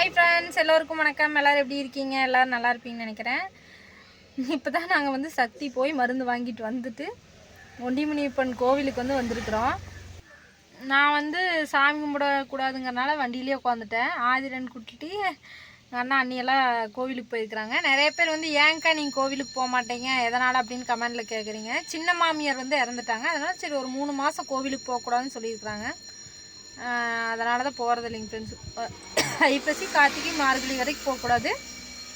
Hi friends எல்லோருக்கும் வணக்கம். எல்லோரும் எப்படி இருக்கீங்க? எல்லோரும் நல்லா இருப்பீங்கன்னு நினைக்கிறேன். இப்போ தான் நாங்கள் வந்து சக்தி போய் மருந்து வாங்கிட்டு வந்துட்டு ஒண்டிமுனியப்பன் கோவிலுக்கு வந்து வந்திருக்கிறோம். நான் வந்து சாமி கும்பிடக்கூடாதுங்கிறனால வண்டியிலே உட்காந்துட்டேன். ஆதிரன் கூட்டிட்டு எங்கள் அண்ணா அண்ணியெல்லாம் கோவிலுக்கு போயிருக்கிறாங்க. நிறைய பேர் வந்து ஏங்க்கா நீங்கள் கோவிலுக்கு போக மாட்டீங்க. எதனால்? அப்படின்னு கமெண்டில் கேட்குறீங்க சின்ன மாமியார் வந்து இறந்துட்டாங்க. அதனால் சரி ஒரு மூணு மாதம் கோவிலுக்கு போகக்கூடாதுன்னு சொல்லியிருக்கிறாங்க. அதனால தான் போகிறது இல்லைங்க ஃப்ரெண்ட்ஸ் ஐப்பசி கார்த்திகை மார்கழி வரைக்கும் போகக்கூடாது.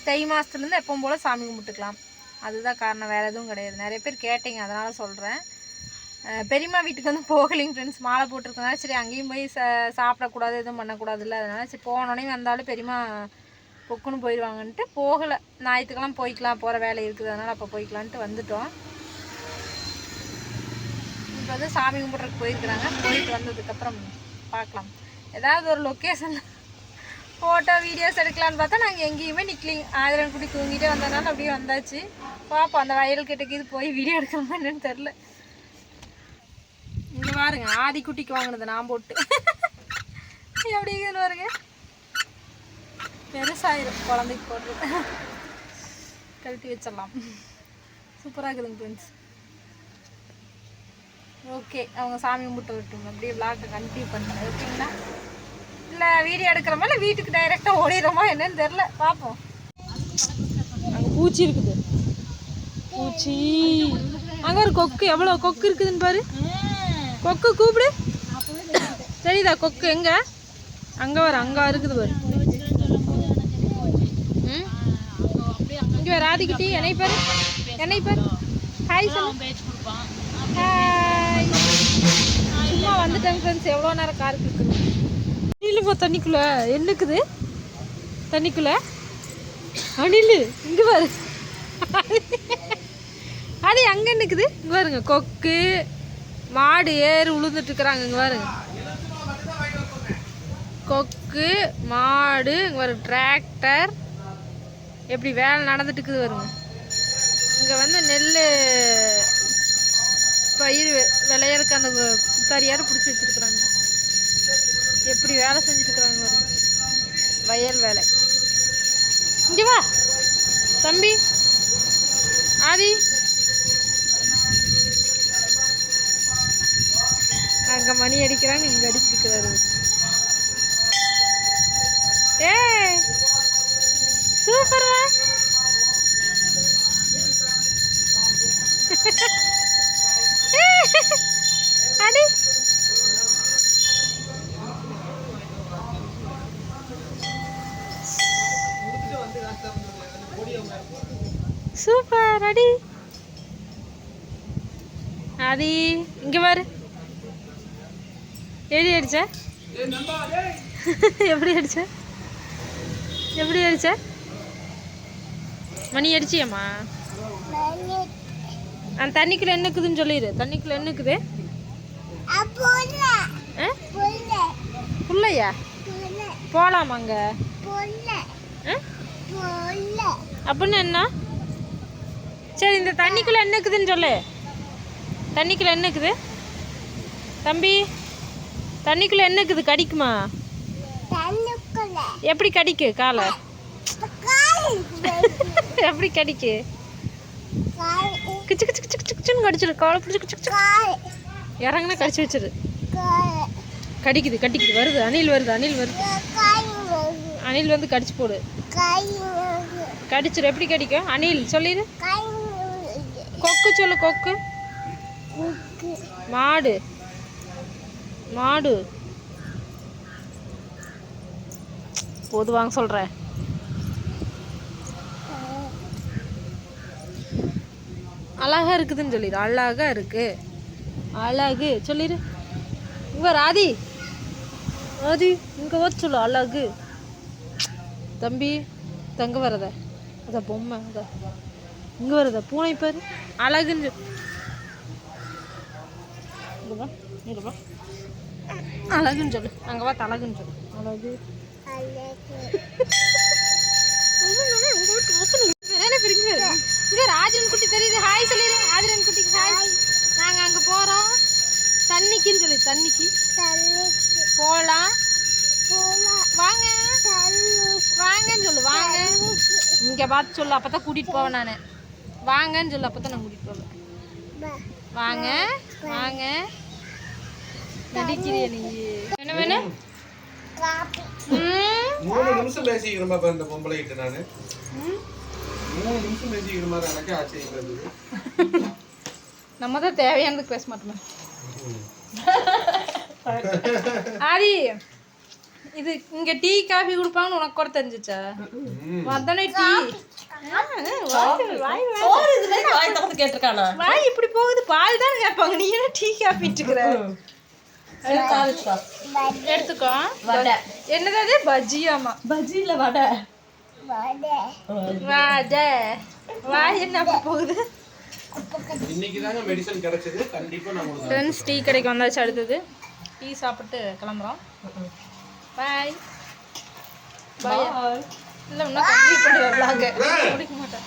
தை மாதத்துலேருந்து எப்பவும் போல் சாமி கும்பிட்டுக்கலாம். அதுதான் காரணம். வேறு எதுவும் கிடையாது. நிறைய பேர் கேட்டீங்க. அதனால் சொல்கிறேன் பெரியம்மா வீட்டுக்கு வந்து போகலைங்க ஃப்ரெண்ட்ஸ் மாலை போட்டிருக்கனால சரி அங்கேயும் போய் ச சாப்பிடக்கூடாது எதுவும் பண்ணக்கூடாதுல்ல. அதனால் சரி போனோடனே வந்தாலும் பெரியம்மா பொக்குன்னு போயிடுவாங்கன்ட்டு போகலை. ஞாயிற்றுக்கெல்லாம் போய்க்கலாம். போகிற வேலை இருக்குது. அதனால் அப்போ போய்க்கலான்ட்டு வந்துட்டோம். இப்போ வந்து சாமி கும்பிட்றதுக்கு போயிருக்கிறாங்க. போயிட்டு வந்ததுக்கப்புறம் பார்க்கலாம். ஏதாவது ஒரு லொக்கேஷன் ஃபோட்டோ வீடியோஸ் எடுக்கலான்னு பார்த்தா நாங்கள் எங்கேயுமே நிற்கலிங்க ஆயிரம் குடி தூங்கிட்டே வந்ததுனால அப்படியே வந்தாச்சு. பார்ப்போம் அந்த வயல் கிட்டக்கு இது போய் வீடியோ எடுக்கணுமா என்னன்னு தெரில இங்கே பாருங்க ஆதி குட்டிக்கு வாங்கினது நான் போட்டு. எப்படி இருக்குதுன்னு பாருங்க. பெருசாயிரும் குழந்தைக்கு போட்டு கழட்டி வச்சிடலாம். சூப்பராக இருக்குதுங்க ஃப்ரெண்ட்ஸ் ஓகே அவங்க சாமி கும்பிட்டு விட்டுங்க அப்படியே விளாட்டை கண்டினியூ பண்ணுறேன் ஓகேங்களா? இல்லை வீடியோ எடுக்கிறோமா? இல்லை வீட்டுக்கு டைரெக்டாக ஓடிடுறோமா? என்னன்னு தெரில பார்ப்போம். அங்கே பூச்சி இருக்குது. பூச்சி. அங்கே ஒரு கொக்கு. எவ்வளோ கொக்கு இருக்குதுன்னு பாரு. கொக்கு கூப்பிடு. தெரியுதா கொக்கு எங்க? அங்கே வர அங்கே இருக்குது பாரு. இங்கே வேறு ஆதிக்குட்டி என்னை பாரு. என்னை பாரு. ஹாய் சொல்லு. ஹாய் சும்மா வந்துட்டேங்க ஃப்ரெண்ட்ஸ் எவ்வளோ நேரம் காருக்கு இருக்குது? அணிலுமா தண்ணிக்குள்ள. என்னக்குது? தண்ணிக்குள்ள? அணில் இங்கே பாரு. அது அங்கே நிற்குது இங்கே பாருங்க கொக்கு மாடு ஏறு உளுந்துட்டு இருக்கிறாங்க. இங்கே பாருங்க. கொக்கு மாடு இங்கே பாருங்க டிராக்டர் எப்படி வேலை நடந்துட்டுக்குது வருங்க இங்கே வந்து நெல் பயிர் விளையறக்கு அந்த குத்தாரியார் பிடிச்சி வச்சிருக்கிறாங்க. எப்படி வேலை செஞ்சுருக்குறாங்க இருக்கிறாங்க பாருங்க வயல் வேலை. இங்கே வா. தம்பி. ஆதி. அங்கே மணி அடிக்கிறாங்க இங்கே அடிச்சிருக்கிறாரு. ஏ சூப்பர்வா அடி சூப்பர் அடி அடி இங்க பாரு. எப்படி அடிச்ச? எப்படி அடிச்ச? எப்படி அடிச்ச? மணி அடிச்சியம்மா? அந்த தண்ணிக்குள்ள என்ன இருக்குதுன்னு சொல்லிடு தண்ணிக்குள்ள என்ன இருக்குது ஆ? புள்ளையா ஆ? அப்படின்னு என்ன? சரி இந்த தண்ணிக்குள்ள என்ன இருக்குதுன்னு சொல்லு. தண்ணிக்குள்ள என்ன இருக்குது? தம்பி தண்ணிக்குள்ள என்ன இருக்குது? கடிக்குமா? எப்படி கடிக்கு? காலை. எப்படி கடிக்கு? கிச்சு கிச்சு கிச்சு கிச்சு கிச்சுன்னு கடிச்சிரு காலை பிடிச்சி கிச்சு கிச்சு இறங்குனா கடிச்சு வச்சிரு. கடிக்குது கடிக்குது. வருது அணில் வருது அணில் வருது. அணில் வந்து கடிச்சு போடு. கடிச்சிரு எப்படி கடிக்கும்? அணில் சொல்லிடு. கொக்கு சொல்லு கொக்கு. மாடு. மாடு. போது வாங்க சொல்கிறேன் அழகா இருக்குதுன்னு சொல்லிடு. அழகா இருக்கு. அழகு. சொல்லிடு இங்க ராதி. ராதி இங்கே வர சொல்லு அழகு. தம்பி தங்க வரத. அத பொம்மை அத. இங்கே வரத. பூனை பாரு. அழகுன்னு சொல்லு. அழகுன்னு சொல்லு. அங்கே வா அழகுன்னு சொல்லு. அழகு இங்க ராஜன் குட்டி தெரியுது ஹாய் சொல்லிடு ஆதிரன் குட்டிக்கு ஹாய் நாங்க அங்க போறோம் தண்ணிக்குன்னு சொல்லி தண்ணிக்கு போலாம் வாங்க. இங்கே பார்த்து சொல்லு அப்போ தான் கூட்டிகிட்டு போவேன் நான். வாங்கன்னு சொல்லு அப்போ தான் நான் கூட்டிகிட்டு போவேன். வாங்க வாங்க. நடிக்கிறிய நீ என்ன வேணும் ம், மூணு நிமிஷம் பேசிக்கிறோமா இப்ப இந்த பொம்பளை கிட்ட நானு. மூணு நிமிஷம் பேசிக்கிற மாதிரி எனக்கு ஆச்சரியம் நம்ம தான் தேவையானதுக்கு பேச மாட்டோமே. ஆதி இது இங்க டீ காஃபி கொடுப்பாங்கன்னு உனக்கு கூட தெரிஞ்சுச்சா. வந்தனே டீ. வாய், இப்படி போகுது பால் தான் கேட்பாங்க. நீ என்ன டீ காஃபி இருக்கிற. எடுத்துக்கோ. வடை. என்னது அது? பஜ்ஜியாமா பஜ்ஜி இல்ல வடை. வாடை. வாய் என்ன போகுது? ஃப்ரெண்ட்ஸ் டீ கடைக்கு வந்தாச்சு அடுத்தது. டீ சாப்பிட்டு கிளம்புறோம். பாய் பாய் இல்லை இன்னும் கண்டிப்பாக முடிக்க மாட்டேன்